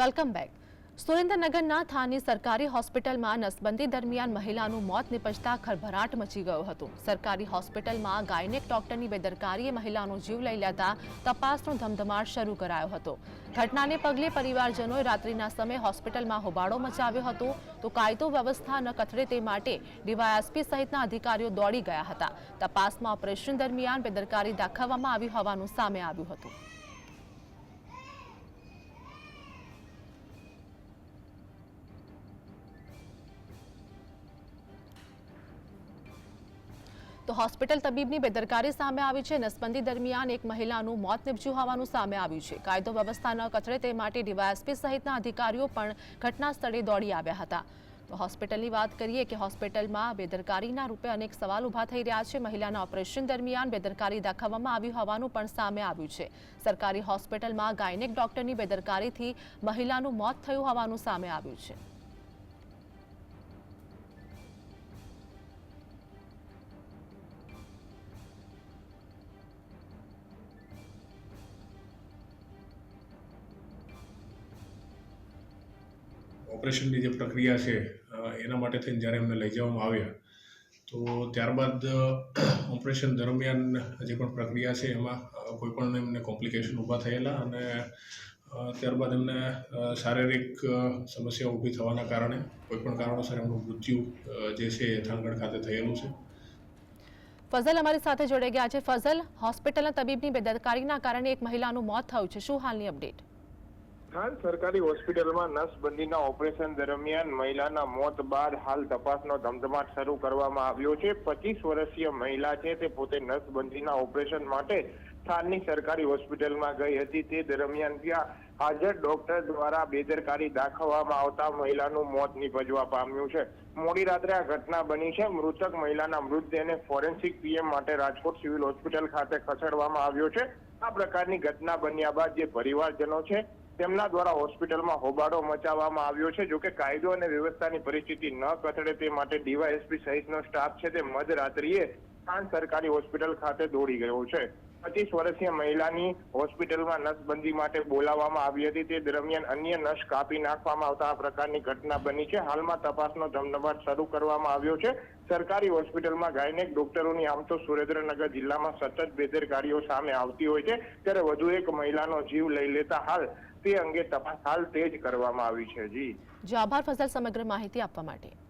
Welcome back. સુરેન્દ્રનગરના થાની સરકારી હોસ્પિટલમાં નસબંધી દરમિયાન મહિલાનું મોત નિપજતા ખરભરાટ મચી ગયો હતો. સરકારી હોસ્પિટલમાં ગાયનેક ડોક્ટરની બેદરકારીએ મહિલાનો જીવ લઈ લેતા તપાસનો ધમધમાટ શરૂ કરાયો હતો. ઘટનાને પગલે પરિવારજનોએ રાત્રિના સમયે હોસ્પિટલમાં હોબાળો મચાવ્યો હતો. તો કાયદો વ્યવસ્થા ન કથળે તે માટે ડીવાયએસપી સહિતના અધિકારીઓ દોડી ગયા હતા. તપાસમાં ઓપરેશન દરમિયાન બેદરકારી દાખવવામાં આવી હોવાનું સામે આવ્યું હતું. તો હોસ્પિટલ તબીબની બેદરકારી સામે આવી છે. નસબંધી દરમિયાન એક મહિલાનું મોત નિપજ્યું હોવાનું સામે આવ્યું છે. કાયદો વ્યવસ્થા ન કચડે તે માટે ડીવાયએસપી સહિતના અધિકારીઓ પણ ઘટના સ્થળે દોડી આવ્યા હતા. તો હોસ્પિટલની વાત કરીએ કે હોસ્પિટલમાં બેદરકારીના રૂપે અનેક સવાલ ઊભા થઈ રહ્યા છે. મહિલાના ઓપરેશન દરમિયાન બેદરકારી દાખવવામાં આવી હોવાનું પણ સામે આવ્યું છે. સરકારી હોસ્પિટલમાં ગાયનેક ડોક્ટરની બેદરકારીથી મહિલાનું મોત થયું હોવાનું સામે આવ્યું છે. ઓપરેશનની જે પ્રક્રિયા છે એના માટે થઈને જ્યારે એમને લઈ જવામાં આવ્યા, તો ત્યારબાદ ઓપરેશન દરમિયાન જે પણ પ્રક્રિયા છે, એમાં કોઈ પણ એમને કોમ્પ્લિકેશન ઊભા થયેલા અને ત્યારબાદ એમને શારીરિક સમસ્યા ઊભી થવાના કારણે, કોઈ પણ કારણોસર એમનું મૃત્યુ જે છે એ થાનગઢ ખાતે થયેલું છે. ફઝલ અમારી સાથે જોડાઈ ગયા છે. ફઝલ, હોસ્પિટલના તબીબની બેદરકારીના કારણે એક મહિલાનું મોત થયું છે. શું હાલની અપડેટ? હાલ સરકારી હોસ્પિટલમાં નસબંધીના ઓપરેશન દરમિયાન મહિલાના મોત બાદ હાલ તપાસનો ધમધમાટ શરૂ કરવામાં આવ્યો છે. પચીસ વર્ષીય મહિલા છે તે પોતે નસબંધીના ઓપરેશન માટે સ્થાનની સરકારી હોસ્પિટલમાં ગઈ હતી. તે દરમિયાન ત્યાં હાજર ડોક્ટર દ્વારા બેદરકારી દાખવવામાં આવતા મહિલાનું મોત નિપજવા પામ્યું છે. મોડી રાત્રે આ ઘટના બની છે. મૃતક મહિલાના મૃતદેહને ફોરેન્સિક પીએમ માટે રાજકોટ સિવિલ હોસ્પિટલ ખાતે ખસેડવામાં આવ્યો છે. આ પ્રકારની ઘટના બન્યા બાદ જે પરિવારજનો છે તેમના દ્વારા હોસ્પિટલમાં હોબાળો મચાવવામાં આવ્યો છે. જોકે કાયદો અને વ્યવસ્થાની પરિસ્થિતિ ન કથળે તે માટે ડીવાયએસપી સહિતનો સ્ટાફ છે તે મધરાત્રિએ ખાન સરકારી હોસ્પિટલ ખાતે દોડી ગયો છે. પચીસ વર્ષીય મહિલાની હોસ્પિટલમાં નસબંધી માટે બોલાવવામાં આવી હતી. તે દરમિયાન અન્ય નસ કાપી નાખવામાં આવતા આ પ્રકારની ઘટના બની છે. હાલમાં તપાસનો ધમધમાટ શરૂ કરવામાં આવ્યો છે. સરકારી હોસ્પિટલમાં ગાયનેક ડોક્ટરોની આમ તો સુરેન્દ્રનગર જિલ્લામાં સતત બેદરકારીઓ સામે આવતી હોય છે. ત્યારે વધુ એક મહિલાનો જીવ લઈ લેતા હાલ તે અંગે તપાસ હાલ તેજ કરવામાં આવી છે. જી. જે, આભાર ફસલ સમગ્ર માહિતી આપવા માટે.